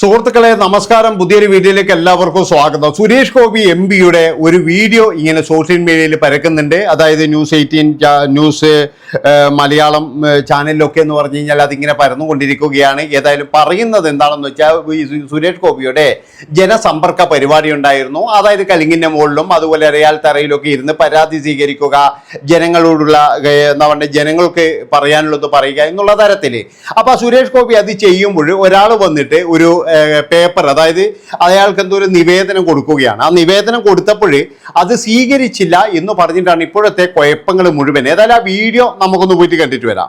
സുഹൃത്തുക്കളെ നമസ്കാരം. പുതിയൊരു വീഡിയോയിലേക്ക് എല്ലാവർക്കും സ്വാഗതം. സുരേഷ് ഗോപി എം പിയുടെ ഒരു വീഡിയോ ഇങ്ങനെ സോഷ്യൽ മീഡിയയിൽ പരക്കുന്നുണ്ട്. അതായത് ന്യൂസ് എയ്റ്റീൻ ന്യൂസ് മലയാളം ചാനലിലൊക്കെ എന്ന് പറഞ്ഞു കഴിഞ്ഞാൽ അതിങ്ങനെ പരന്നുകൊണ്ടിരിക്കുകയാണ്. ഏതായാലും പറയുന്നത് എന്താണെന്ന് വെച്ചാൽ സുരേഷ് ഗോപിയുടെ ജനസമ്പർക്ക പരിപാടി ഉണ്ടായിരുന്നു. അതായത് കലിങ്ങിന്റെ മുകളിലും അതുപോലെ റിയാൽ തറയിലൊക്കെ ഇരുന്ന് പരാതി സ്വീകരിക്കുക ജനങ്ങളോടുള്ള എന്താ പറയുക ജനങ്ങൾക്ക് പറയാനുള്ളത് പറയുക എന്നുള്ള തരത്തിൽ അപ്പോൾ സുരേഷ് ഗോപി അത് ചെയ്യുമ്പോൾ ഒരാൾ വന്നിട്ട് ഒരു പേപ്പർ അതായത് അയാൾക്ക് എന്തോ ഒരു നിവേദനം കൊടുക്കുകയാണ്. ആ നിവേദനം കൊടുത്തപ്പോൾ അത് സ്വീകരിച്ചില്ല എന്ന് പറഞ്ഞിട്ടാണ് ഇപ്പോഴത്തെ കുഴപ്പങ്ങൾ മുഴുവൻ. ഏതായാലും ആ വീഡിയോ നമുക്കൊന്ന് പോയിട്ട് കണ്ടിട്ട് വരാം.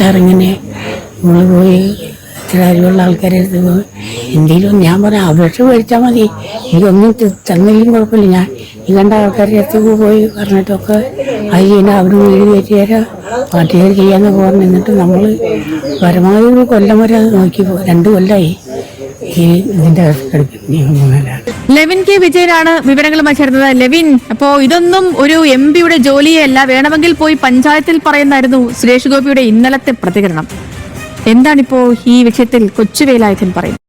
കാര്യം ഇങ്ങനെ നമ്മൾ പോയി ഇത്ര അറിവുള്ള ആൾക്കാരെ എന്തെങ്കിലും ഞാൻ പറയാം അപേക്ഷ മേടിച്ചാൽ മതി. എനിക്കൊന്നും തന്നില്ലെങ്കിൽ കുഴപ്പമില്ല. ഞാൻ ഈ കണ്ട ആൾക്കാരുടെ അടുത്ത് പോയി പറഞ്ഞിട്ടൊക്കെ അത് ചെയ്യുന്ന അവർ വീട് കയറ്റി തരാം. പാർട്ടികൾ ചെയ്യാന്നൊക്കെ പറഞ്ഞു. എന്നിട്ട് നമ്മൾ പരമാവധി ഒരു കൊല്ലം വരെ അത് നോക്കി രണ്ട് കൊല്ലമായി ഇതിന്റെ ലെവിൻ കെ വിജയനാണ് വിവരങ്ങളുമായി ചേർന്നത്. ലെവിൻ അപ്പോ ഇതൊന്നും ഒരു എം പിയുടെ ജോലിയല്ല വേണമെങ്കിൽ പോയി പഞ്ചായത്തിൽ പറയുന്നായിരുന്നു സുരേഷ് ഗോപിയുടെ ഇന്നലത്തെ പ്രതികരണം. എന്താണിപ്പോ ഈ വിഷയത്തിൽ കൊച്ചുവേലായുധൻ പറയുന്നത്?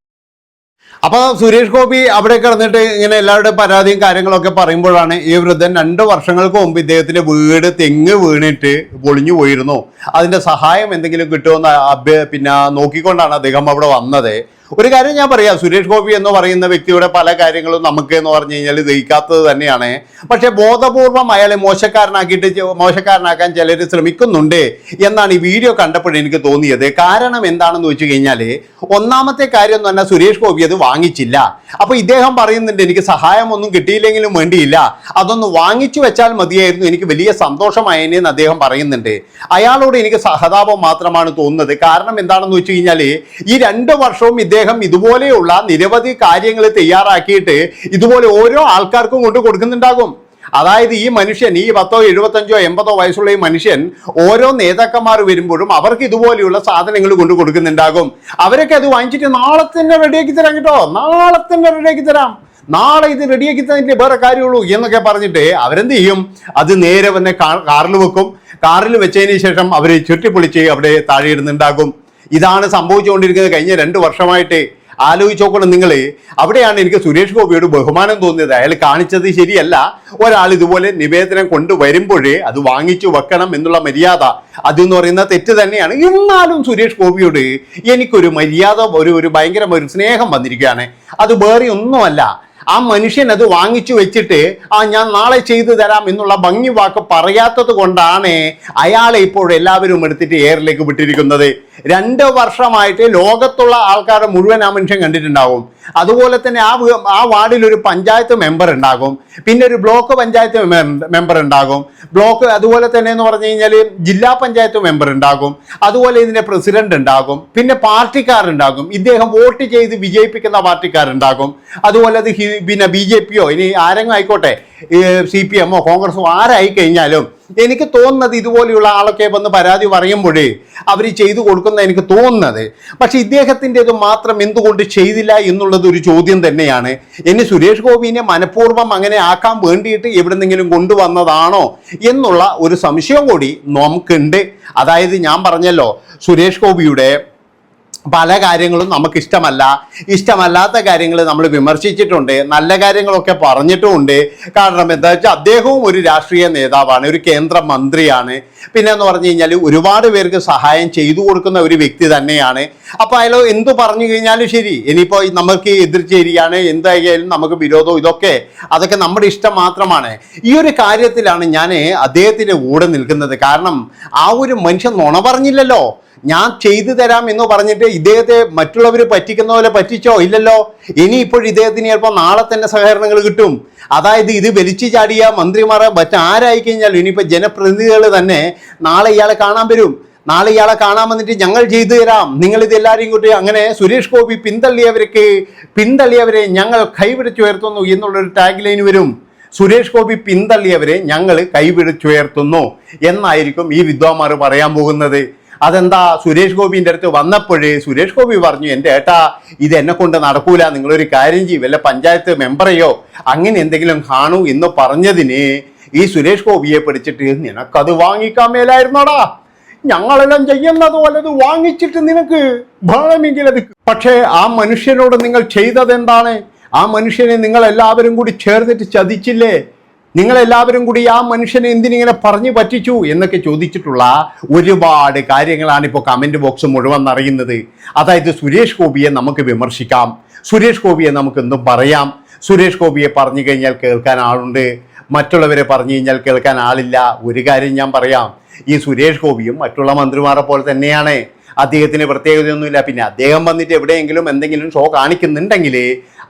അപ്പൊ സുരേഷ് ഗോപി അവിടെ കിടന്നിട്ട് ഇങ്ങനെ എല്ലാവരുടെ പരാതിയും കാര്യങ്ങളൊക്കെ പറയുമ്പോഴാണ് ഈ വൃദ്ധൻ രണ്ട് വർഷങ്ങൾക്ക് മുമ്പ് ഇദ്ദേഹത്തിന്റെ വീട് തെങ്ങ് വീണിട്ട് പൊളിഞ്ഞു പോയിരുന്നു. അതിന്റെ സഹായം എന്തെങ്കിലും കിട്ടുമെന്ന് അഭ്യ പിന്നെ നോക്കിക്കൊണ്ടാണ് അദ്ദേഹം അവിടെ വന്നത്. ഒരു കാര്യം ഞാൻ പറയാം. സുരേഷ് ഗോപി എന്ന് പറയുന്ന വ്യക്തിയുടെ പല കാര്യങ്ങളും നമുക്ക് എന്ന് പറഞ്ഞു കഴിഞ്ഞാൽ ദഹിക്കാത്തത് തന്നെയാണ്. പക്ഷെ ബോധപൂർവം അയാളെ മോശക്കാരനാക്കിയിട്ട് മോശക്കാരനാക്കാൻ ചിലർ ശ്രമിക്കുന്നുണ്ട് എന്നാണ് ഈ വീഡിയോ കണ്ടപ്പോൾ എനിക്ക് തോന്നിയത്. കാരണം എന്താണെന്ന് വെച്ച് കഴിഞ്ഞാൽ ഒന്നാമത്തെ കാര്യം എന്ന് പറഞ്ഞാൽ സുരേഷ് ഗോപി അത് വാങ്ങിച്ചില്ല. അപ്പൊ ഇദ്ദേഹം പറയുന്നുണ്ട് എനിക്ക് സഹായമൊന്നും കിട്ടിയില്ലെങ്കിലും വേണ്ടിയില്ല. അതൊന്ന് വാങ്ങിച്ചു വെച്ചാൽ മതിയായിരുന്നു. എനിക്ക് വലിയ സന്തോഷമായേനെ എന്ന് അദ്ദേഹം പറയുന്നുണ്ട്. അയാളോട് എനിക്ക് സഹതാപം മാത്രമാണ് തോന്നുന്നത്. കാരണം എന്താണെന്ന് വെച്ച് കഴിഞ്ഞാൽ ഈ രണ്ട് വർഷവും ഇദ്ദേഹം ഇതുപോലെയുള്ള നിരവധി കാര്യങ്ങൾ തയ്യാറാക്കിയിട്ട് ഇതുപോലെ ഓരോ ആൾക്കാർക്കും കൊണ്ട് കൊടുക്കുന്നുണ്ടാകും. അതായത് ഈ മനുഷ്യൻ ഈ പത്തോ എഴുപത്തഞ്ചോ എൺപതോ വയസ്സുള്ള ഈ മനുഷ്യൻ ഓരോ നേതാക്കന്മാർ വരുമ്പോഴും അവർക്ക് ഇതുപോലെയുള്ള സാധനങ്ങൾ കൊണ്ട് കൊടുക്കുന്നുണ്ടാകും. അവരൊക്കെ അത് വാങ്ങിച്ചിട്ട് നാളെ തന്നെ റെഡിയാക്കി തരാം കേട്ടോ. നാളെ തന്നെ റെഡിയാക്കി തരാം. നാളെ ഇത് റെഡിയാക്കി തന്നിട്ട് വേറെ കാര്യമുള്ളൂ എന്നൊക്കെ പറഞ്ഞിട്ട് അവരെന്ത് ചെയ്യും? അത് നേരെ വന്ന് കാറിൽ വെക്കും. കാറിൽ വെച്ചതിന് ശേഷം അവർ ചുറ്റിപ്പൊളിച്ച് അവിടെ താഴെ ഇടുന്നുണ്ടാകും. ഇതാണ് സംഭവിച്ചുകൊണ്ടിരിക്കുന്നത്. കഴിഞ്ഞ രണ്ട് വർഷമായിട്ട് ആലോചിച്ച് നോക്കണം നിങ്ങൾ അവിടെയാണ് എനിക്ക് സുരേഷ് ഗോപിയോട് ബഹുമാനം തോന്നിയത്. അയാൾ കാണിച്ചത് ശരിയല്ല. ഒരാൾ ഇതുപോലെ നിവേദനം കൊണ്ടുവരുമ്പോഴേ അത് വാങ്ങിച്ചു വെക്കണം എന്നുള്ള മര്യാദ. അതെന്ന് പറയുന്ന തെറ്റ് തന്നെയാണ്. എന്നാലും സുരേഷ് ഗോപിയോട് എനിക്കൊരു മര്യാദ ഒരു ഒരു ഭയങ്കര ഒരു സ്നേഹം വന്നിരിക്കുകയാണ്. അത് വേറെ ഒന്നുമല്ല. ആ മനുഷ്യൻ അത് വാങ്ങിച്ചു വെച്ചിട്ട് ആ ഞാൻ നാളെ ചെയ്തു തരാം എന്നുള്ള ഭംഗി വാക്ക് പറയാത്തത് കൊണ്ടാണ് അയാളെ ഇപ്പോൾ എല്ലാവരും എടുത്തിട്ട് എയറിലേക്ക് വിട്ടിരിക്കുന്നത്. രണ്ട് വർഷമായിട്ട് ലോകത്തുള്ള ആൾക്കാരെ മുഴുവൻ ആ മനുഷ്യൻ കണ്ടിട്ടുണ്ടാകും. അതുപോലെ തന്നെ ആ ആ വാർഡിൽ ഒരു പഞ്ചായത്ത് മെമ്പർ ഉണ്ടാകും. പിന്നെ ഒരു ബ്ലോക്ക് പഞ്ചായത്ത് മെമ്പർ ഉണ്ടാകും. ബ്ലോക്ക് അതുപോലെ തന്നെ എന്ന് പറഞ്ഞു കഴിഞ്ഞാൽ ജില്ലാ പഞ്ചായത്ത് മെമ്പർ ഉണ്ടാകും. അതുപോലെ ഇതിന്റെ പ്രസിഡന്റ് ഉണ്ടാകും. പിന്നെ പാർട്ടിക്കാരുണ്ടാകും. ഇദ്ദേഹം വോട്ട് ചെയ്ത് വിജയിപ്പിക്കുന്ന പാർട്ടിക്കാരുണ്ടാകും. അതുപോലെ അത് പിന്നെ ബി ജെ പിയോ? ഇനി ആരെങ്കിലും ആയിക്കോട്ടെ. സി പി എമ്മോ കോൺഗ്രസോ ആരായി കഴിഞ്ഞാലും എനിക്ക് തോന്നുന്നത് ഇതുപോലെയുള്ള ആളൊക്കെ വന്ന് പരാതി പറയുമ്പോഴേ അവർ ചെയ്തു കൊടുക്കുന്ന എനിക്ക് തോന്നുന്നത്. പക്ഷെ ഇദ്ദേഹത്തിന്റെത് മാത്രം എന്തുകൊണ്ട് ചെയ്തില്ല എന്നുള്ളത് ഒരു ചോദ്യം തന്നെയാണ്. എന്നെ സുരേഷ് ഗോപിനെ മനഃപൂർവം അങ്ങനെ ആക്കാൻ വേണ്ടിയിട്ട് എവിടെന്നെങ്കിലും കൊണ്ടുവന്നതാണോ എന്നുള്ള ഒരു സംശയം കൂടി നമുക്കുണ്ട്. അതായത് ഞാൻ പറഞ്ഞല്ലോ സുരേഷ് ഗോപിയുടെ പല കാര്യങ്ങളും നമുക്ക് ഇഷ്ടമല്ല ഇഷ്ടമല്ലാത്ത കാര്യങ്ങൾ നമ്മൾ വിമർശിച്ചിട്ടുണ്ട്. നല്ല കാര്യങ്ങളൊക്കെ പറഞ്ഞിട്ടുമുണ്ട്. കാരണം എന്താ വെച്ചാൽ അദ്ദേഹവും ഒരു രാഷ്ട്രീയ നേതാവാണ് ഒരു കേന്ദ്ര മന്ത്രിയാണ്. പിന്നെ എന്ന് പറഞ്ഞു കഴിഞ്ഞാൽ ഒരുപാട് പേർക്ക് സഹായം ചെയ്തു കൊടുക്കുന്ന ഒരു വ്യക്തി തന്നെയാണ്. അപ്പോൾ അയാൾ എന്തു പറഞ്ഞു കഴിഞ്ഞാലും ശരി. ഇനിയിപ്പോൾ നമുക്ക് എതിർച്ചേരിയാണ് എന്തായാലും നമുക്ക് വിരോധം ഇതൊക്കെ അതൊക്കെ നമ്മുടെ ഇഷ്ടം മാത്രമാണ്. ഈ ഒരു കാര്യത്തിലാണ് ഞാൻ അദ്ദേഹത്തിന്റെ കൂടെ നിൽക്കുന്നത്. കാരണം ആ ഒരു മനുഷ്യൻ നുണ പറഞ്ഞില്ലല്ലോ. ഞാൻ ചെയ്തു തരാം എന്ന് പറഞ്ഞിട്ട് ഇദ്ദേഹത്തെ മറ്റുള്ളവർ പറ്റിക്കുന്ന പോലെ പറ്റിച്ചോ? ഇല്ലല്ലോ. ഇനി ഇപ്പോൾ ഇദ്ദേഹത്തിന് ചിലപ്പോൾ നാളെ തന്നെ സഹകരണങ്ങൾ കിട്ടും. അതായത് ഇത് വലിച്ചു ചാടിയ മന്ത്രിമാരെ മറ്റാരായി കഴിഞ്ഞാലും ഇനിയിപ്പോൾ ജനപ്രതിനിധികൾ തന്നെ നാളെ ഇയാളെ കാണാൻ വരും. നാളെ ഇയാളെ കാണാൻ വന്നിട്ട് ഞങ്ങൾ ചെയ്തു തരാം. നിങ്ങൾ ഇത് എല്ലാവരെയും കൂട്ടി അങ്ങനെ സുരേഷ് ഗോപി പിന്തള്ളിയവർക്ക് പിന്തള്ളിയവരെ ഞങ്ങൾ കൈപിടിച്ചുയർത്തുന്നു എന്നുള്ളൊരു ടാഗ് ലൈൻ വരും. സുരേഷ് ഗോപി പിന്തള്ളിയവരെ ഞങ്ങൾ കൈപിടിച്ചുയർത്തുന്നു എന്നായിരിക്കും ഈ വിദ്വാൻമാർ പറയാൻ പോകുന്നത്. അതെന്താ? സുരേഷ് ഗോപിന്റെ അടുത്ത് വന്നപ്പോഴേ സുരേഷ് ഗോപി പറഞ്ഞു എന്റെ ഏട്ടാ ഇത് എന്നെ കൊണ്ട് നടക്കൂല. നിങ്ങളൊരു കാര്യം ചെയ്യും. വല്ല പഞ്ചായത്ത് മെമ്പറെയോ അങ്ങനെ എന്തെങ്കിലും കാണൂ എന്ന് പറഞ്ഞതിന് ഈ സുരേഷ് ഗോപിയെ പിടിച്ചിട്ട് നിനക്കത് വാങ്ങിക്കാൻ മേലായിരുന്നോടാ? ഞങ്ങളെല്ലാം ചെയ്യുന്നത് വല്ലത് വാങ്ങിച്ചിട്ട് നിനക്ക് ഭാഗമെങ്കിൽ അത് പക്ഷേ ആ മനുഷ്യനോട് നിങ്ങൾ ചെയ്തത് എന്താണ് ആ മനുഷ്യനെ നിങ്ങൾ എല്ലാവരും കൂടി ചേർന്നിട്ട് ചതിച്ചില്ലേ? നിങ്ങളെല്ലാവരും കൂടി ആ മനുഷ്യനെ എന്തിനിങ്ങനെ പറഞ്ഞു പറ്റിച്ചു എന്നൊക്കെ ചോദിച്ചിട്ടുള്ള ഒരുപാട് കാര്യങ്ങളാണ് ഇപ്പോൾ കമന്റ് ബോക്സ് മുഴുവൻ അറിയുന്നത്. അതായത് സുരേഷ് ഗോപിയെ നമുക്ക് വിമർശിക്കാം. സുരേഷ് ഗോപിയെ നമുക്ക് എന്തും പറയാം. സുരേഷ് ഗോപിയെ പറഞ്ഞു കഴിഞ്ഞാൽ കേൾക്കാൻ ആളുണ്ട്. മറ്റുള്ളവരെ പറഞ്ഞു കഴിഞ്ഞാൽ കേൾക്കാൻ ആളില്ല. ഒരു കാര്യം ഞാൻ പറയാം. ഈ സുരേഷ് ഗോപിയും മറ്റുള്ള മന്ത്രിമാരെ പോലെ തന്നെയാണ്. അദ്ദേഹത്തിന് പ്രത്യേകതയൊന്നുമില്ല. പിന്നെ അദ്ദേഹം വന്നിട്ട് എവിടെയെങ്കിലും എന്തെങ്കിലും ഷോ കാണിക്കുന്നുണ്ടെങ്കിൽ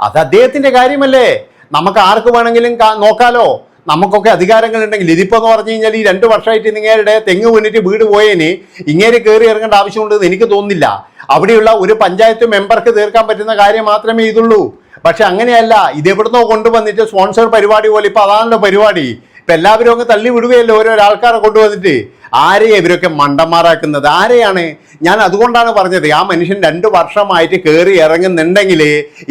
അത് അദ്ദേഹത്തിന്റെ കാര്യമല്ലേ? നമുക്ക് ആർക്ക് വേണമെങ്കിലും നോക്കാലോ. നമുക്കൊക്കെ അധികാരങ്ങൾ ഉണ്ടെങ്കിൽ ഇതിപ്പോ എന്ന് പറഞ്ഞു കഴിഞ്ഞാൽ ഈ രണ്ട് വർഷമായിട്ട് നിങ്ങളുടെ തെങ്ങ് വീണിട്ട് വീട് പോയതിന് ഇങ്ങേര് കയറി ഇറങ്ങേണ്ട ആവശ്യമുണ്ടെന്ന് എനിക്ക് തോന്നുന്നില്ല. അവിടെയുള്ള ഒരു പഞ്ചായത്ത് മെമ്പർക്ക് തീർക്കാൻ പറ്റുന്ന കാര്യം മാത്രമേ ഇതുള്ളൂ. പക്ഷെ അങ്ങനെയല്ല ഇത് എവിടുന്നോ കൊണ്ടുവന്നിട്ട് സ്പോൺസർ പരിപാടി പോലെ ഇപ്പൊ അതാണല്ലോ പരിപാടി. ഇപ്പൊ എല്ലാവരും അങ്ങ് തള്ളി വിടുകയല്ലോ ഓരോ ആൾക്കാരെ കൊണ്ടുവന്നിട്ട്? ആരെയാണ് ഇവരൊക്കെ മണ്ടന്മാരാക്കുന്നത്? ആരെയാണ്? ഞാൻ അതുകൊണ്ടാണ് പറഞ്ഞത് ആ മനുഷ്യൻ രണ്ട് വർഷമായിട്ട് കയറി ഇറങ്ങുന്നുണ്ടെങ്കിൽ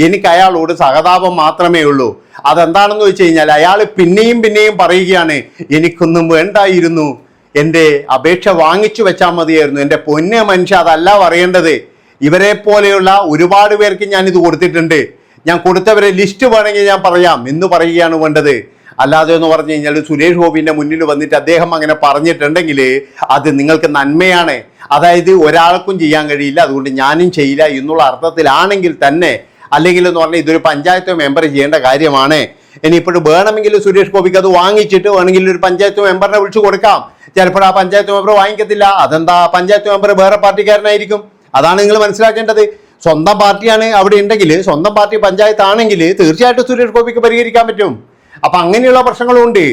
എനിക്ക് അയാളോട് സഹതാപം മാത്രമേ ഉള്ളൂ. അതെന്താണെന്ന് വെച്ച് കഴിഞ്ഞാൽ അയാൾ പിന്നെയും പിന്നെയും പറയുകയാണ് എനിക്കൊന്നും വേണ്ടായിരുന്നു. എന്റെ അപേക്ഷ വാങ്ങിച്ചു വെച്ചാൽ മതിയായിരുന്നു. എന്റെ പൊന്നെ മനുഷ്യ അതല്ല പറയേണ്ടത്. ഇവരെ പോലെയുള്ള ഒരുപാട് പേർക്ക് ഞാൻ ഇത് കൊടുത്തിട്ടുണ്ട്. ഞാൻ കൊടുത്തവരെ ലിസ്റ്റ് വേണമെങ്കിൽ ഞാൻ പറയാം. എന്ന് പറയുകയാണ് വേണ്ടത്. അല്ലാതെ എന്ന് പറഞ്ഞു കഴിഞ്ഞാൽ സുരേഷ് ഗോപിന്റെ മുന്നിൽ വന്നിട്ട് അദ്ദേഹം അങ്ങനെ പറഞ്ഞിട്ടുണ്ടെങ്കിൽ അത് നിങ്ങൾക്ക് നന്മയാണ്. അതായത് ഒരാൾക്കും ചെയ്യാൻ കഴിയില്ല അതുകൊണ്ട് ഞാനും ചെയ്യില്ല എന്നുള്ള അർത്ഥത്തിലാണെങ്കിൽ തന്നെ അല്ലെങ്കിൽ എന്ന് പറഞ്ഞാൽ ഇതൊരു പഞ്ചായത്ത് മെമ്പർ ചെയ്യേണ്ട കാര്യമാണ്. ഇനിയിപ്പോഴും വേണമെങ്കിൽ സുരേഷ് ഗോപിക്ക് അത് വാങ്ങിച്ചിട്ട് വേണമെങ്കിൽ ഒരു പഞ്ചായത്ത് മെമ്പറിനെ വിളിച്ചു കൊടുക്കാം. ചിലപ്പോൾ ആ പഞ്ചായത്ത് മെമ്പർ വാങ്ങിക്കത്തില്ല. അതെന്താ? പഞ്ചായത്ത് മെമ്പർ വേറെ പാർട്ടിക്കാരനായിരിക്കും. അതാണ് നിങ്ങൾ മനസ്സിലാക്കേണ്ടത്. സ്വന്തം പാർട്ടിയാണ് അവിടെ ഉണ്ടെങ്കിൽ സ്വന്തം പാർട്ടി പഞ്ചായത്ത് ആണെങ്കിൽ തീർച്ചയായിട്ടും സുരേഷ് ഗോപിക്ക് പരിഹരിക്കാൻ പറ്റും. അപ്പൊ അങ്ങനെയുള്ള പ്രശ്നങ്ങളുണ്ട്.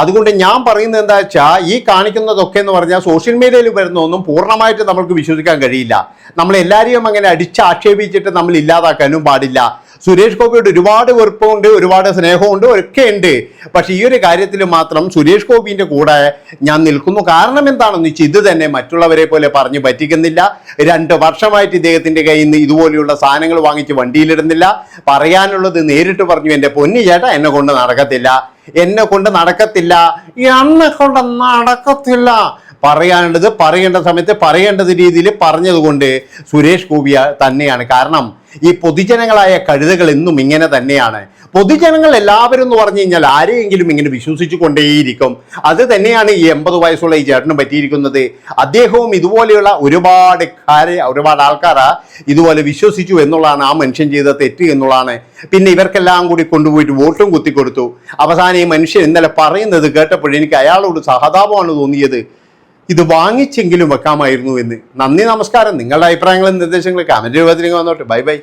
അതുകൊണ്ട് ഞാൻ പറയുന്നത് എന്താ വെച്ചാൽ ഈ കാണിക്കുന്നതൊക്കെ എന്ന് പറഞ്ഞാൽ സോഷ്യൽ മീഡിയയിൽ വരുന്ന ഒന്നും പൂർണമായിട്ട് നമുക്ക് വിശ്വസിക്കാൻ കഴിയില്ല. നമ്മൾ എല്ലാവരെയും അങ്ങനെ അടിച്ചാക്ഷേപിച്ചിട്ട് നമ്മൾ ഇല്ലാതാക്കാനും പാടില്ല. സുരേഷ് ഗോപിയോട് ഒരുപാട് വെറുപ്പമുണ്ട് ഒരുപാട് സ്നേഹമുണ്ട് ഒക്കെ ഉണ്ട്. പക്ഷെ ഈ ഒരു കാര്യത്തിൽ മാത്രം സുരേഷ് ഗോപിന്റെ കൂടെ ഞാൻ നിൽക്കുന്നു. കാരണം എന്താണെന്ന് വെച്ചാൽ ഇത് തന്നെ മറ്റുള്ളവരെ പോലെ പറഞ്ഞു പറ്റിക്കുന്നില്ല. രണ്ട് വർഷമായിട്ട് ഇദ്ദേഹത്തിന്റെ കയ്യിൽ നിന്ന് ഇതുപോലെയുള്ള സാധനങ്ങൾ വാങ്ങിച്ച് വണ്ടിയിലിടുന്നില്ല. പറയാനുള്ളത് നേരിട്ട് പറഞ്ഞു എന്റെ പൊന്നി ചേട്ടാ എന്നെ കൊണ്ട് നടക്കത്തില്ല. എന്നെ കൊണ്ട് നടക്കത്തില്ല. എന്നെ കൊണ്ട് നടക്കത്തില്ല. പറയാനുള്ളത് പറയേണ്ട സമയത്ത് പറയേണ്ടത് രീതിയിൽ പറഞ്ഞതുകൊണ്ട് സുരേഷ് ഗോപി തന്നെയാണ്. കാരണം ഈ പൊതുജനങ്ങളായ കഴുതകൾ എന്നും ഇങ്ങനെ തന്നെയാണ്. പൊതുജനങ്ങൾ എല്ലാവരും എന്ന് പറഞ്ഞു കഴിഞ്ഞാൽ ആരെയെങ്കിലും ഇങ്ങനെ വിശ്വസിച്ചു കൊണ്ടേയിരിക്കും അത് തന്നെയാണ് ഈ എൺപത് വയസ്സുള്ള ഈ ചേട്ടന് പറ്റിയിരിക്കുന്നത്. അദ്ദേഹവും ഇതുപോലെയുള്ള ഒരുപാട് കാര്യ ഒരുപാട് ആൾക്കാർ ഇതുപോലെ വിശ്വസിച്ചു എന്നുള്ളതാണ് ആ മനുഷ്യൻ ചെയ്ത തെറ്റ് എന്നുള്ളതാണ്. പിന്നെ ഇവർക്കെല്ലാം കൂടി കൊണ്ടുപോയിട്ട് വോട്ടും കുത്തിക്കൊടുത്തു. അവസാനം ഈ മനുഷ്യൻ ഇന്നലെ പറയുന്നത് കേട്ടപ്പോൾ എനിക്ക് അയാളോട് സഹതാപമാണ് തോന്നിയത്. ഇത് വാങ്ങിച്ചെങ്കിലും വെക്കാമായിരുന്നു എന്ന്. നന്ദി നമസ്കാരം. നിങ്ങളുടെ അഭിപ്രായങ്ങളും നിർദ്ദേശങ്ങളും കമന്റ് രൂപത്തിലേക്ക് വന്നോട്ടെ. Bye bye